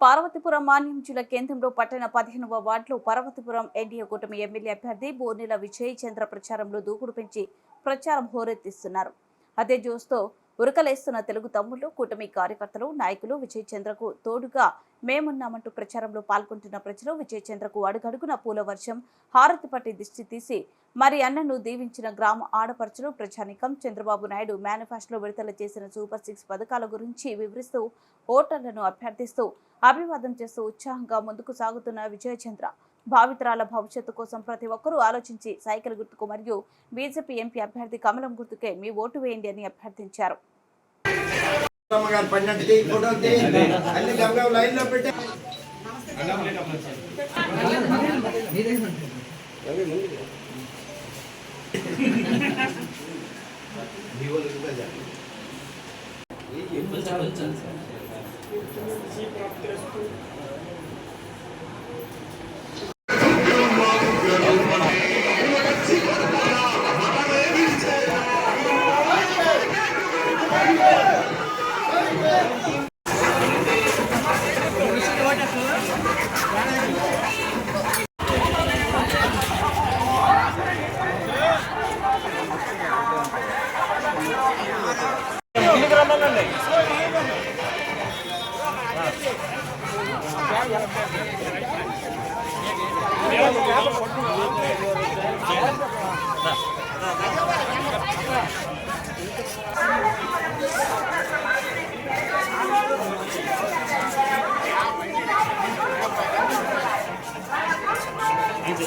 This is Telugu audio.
పార్వతీపురం మాన్యం జిల్లా కేంద్రంలో పట్టణ పదిహేనవ వార్డులో పార్వతీపురం ఎన్డీఏ కూటమి ఎమ్మెల్యే అభ్యర్థి బోర్నిల విజయ్ చంద్ర ప్రచారంలో దూకుడు పెంచి ప్రచారం హోరెత్తిస్తున్నారు. అదే జోస్తో ఉరకలేస్తున్న తెలుగు తమ్ముళ్ళు కూటమి కార్యకర్తలు నాయకులు విజయ్ చంద్రకు తోడుగా మేమున్నామంటూ ప్రచారంలో పాల్గొంటున్న ప్రజలు విజయ్ చంద్రకు అడుగడుగున పూల వర్షం హారతి పట్టి దిష్టి తీసి మరి అన్నను దీవించిన గ్రామ ఆడపడుచులు ప్రజానికం చంద్రబాబు నాయుడు మేనిఫెస్టోలో విడుదల చేసిన సూపర్ సిక్స్ పథకాల గురించి వివరిస్తూ ఓటర్లను అభ్యర్థిస్తూ అభివాదం చేస్తూ ఉత్సాహంగా ముందుకు సాగుతున్న విజయ్ చంద్ర భావితరాల భవిష్యత్తు కోసం ప్రతి ఒక్కరూ ఆలోచించి సైకిల్ గుర్తుకు మరియు బీజేపీ ఎంపీ అభ్యర్థి కమలం గుర్తుకే మీ ఓటు వేయండి అని అభ్యర్థించారు. ఇది